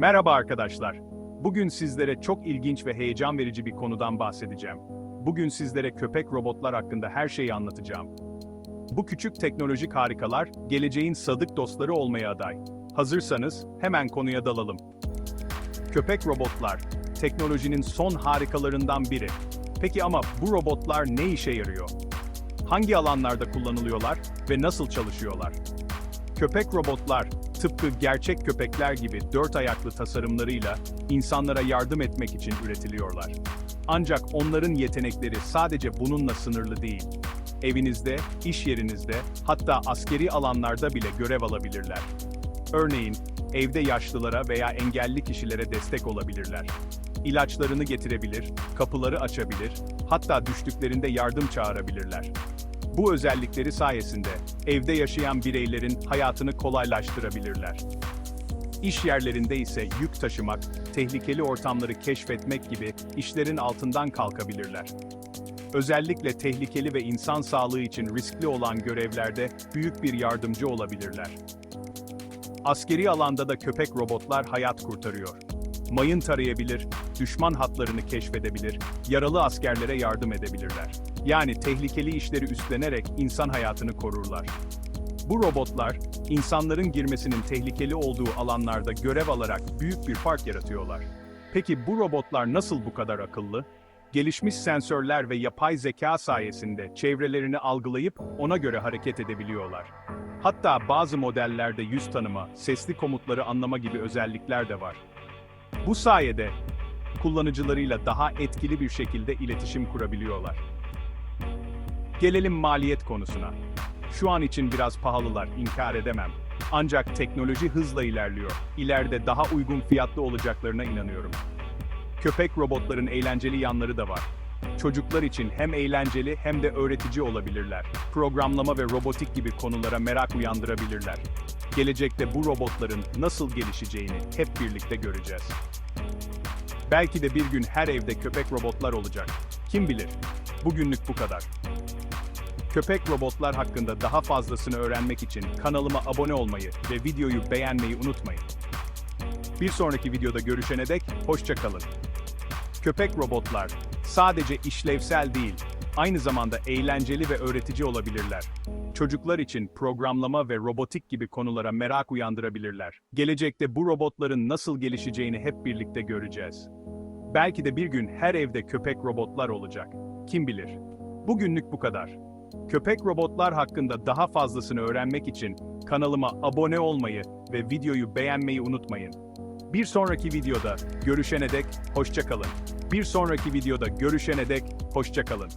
Merhaba arkadaşlar. Bugün sizlere çok ilginç ve heyecan verici bir konudan bahsedeceğim. Bugün sizlere köpek robotlar hakkında her şeyi anlatacağım. Bu küçük teknolojik harikalar geleceğin sadık dostları olmaya aday. Hazırsanız hemen konuya dalalım. Köpek robotlar teknolojinin son harikalarından biri. Peki ama bu robotlar ne işe yarıyor? Hangi alanlarda kullanılıyorlar ve nasıl çalışıyorlar? Köpek robotlar, tıpkı gerçek köpekler gibi dört ayaklı tasarımlarıyla insanlara yardım etmek için üretiliyorlar. Ancak onların yetenekleri sadece bununla sınırlı değil. Evinizde, iş yerinizde, hatta askeri alanlarda bile görev alabilirler. Örneğin, evde yaşlılara veya engelli kişilere destek olabilirler. İlaçlarını getirebilir, kapıları açabilir, hatta düştüklerinde yardım çağırabilirler. Bu özellikleri sayesinde evde yaşayan bireylerin hayatını kolaylaştırabilirler. İş yerlerinde ise yük taşımak, tehlikeli ortamları keşfetmek gibi işlerin altından kalkabilirler. Özellikle tehlikeli ve insan sağlığı için riskli olan görevlerde büyük bir yardımcı olabilirler. Askeri alanda da köpek robotlar hayat kurtarıyor. Mayın tarayabilir, düşman hatlarını keşfedebilir, yaralı askerlere yardım edebilirler. Yani tehlikeli işleri üstlenerek insan hayatını korurlar. Bu robotlar, insanların girmesinin tehlikeli olduğu alanlarda görev alarak büyük bir fark yaratıyorlar. Peki bu robotlar nasıl bu kadar akıllı? Gelişmiş sensörler ve yapay zeka sayesinde çevrelerini algılayıp ona göre hareket edebiliyorlar. Hatta bazı modellerde yüz tanıma, sesli komutları anlama gibi özellikler de var. Bu sayede kullanıcılarıyla daha etkili bir şekilde iletişim kurabiliyorlar. Gelelim maliyet konusuna. Şu an için biraz pahalılar, inkar edemem. Ancak teknoloji hızla ilerliyor. İleride daha uygun fiyatlı olacaklarına inanıyorum. Köpek robotların eğlenceli yanları da var. Çocuklar için hem eğlenceli hem de öğretici olabilirler. Programlama ve robotik gibi konulara merak uyandırabilirler. Gelecekte bu robotların nasıl gelişeceğini hep birlikte göreceğiz. Belki de bir gün her evde köpek robotlar olacak. Kim bilir? Bugünlük bu kadar. Köpek robotlar hakkında daha fazlasını öğrenmek için kanalıma abone olmayı ve videoyu beğenmeyi unutmayın. Bir sonraki videoda görüşene dek hoşça kalın. Köpek robotlar sadece işlevsel değil, aynı zamanda eğlenceli ve öğretici olabilirler. Çocuklar için programlama ve robotik gibi konulara merak uyandırabilirler. Gelecekte bu robotların nasıl gelişeceğini hep birlikte göreceğiz. Belki de bir gün her evde köpek robotlar olacak. Kim bilir? Bugünlük bu kadar. Köpek robotlar hakkında daha fazlasını öğrenmek için kanalıma abone olmayı ve videoyu beğenmeyi unutmayın. Bir sonraki videoda görüşene dek hoşça kalın. Bir sonraki videoda görüşene dek hoşça kalın.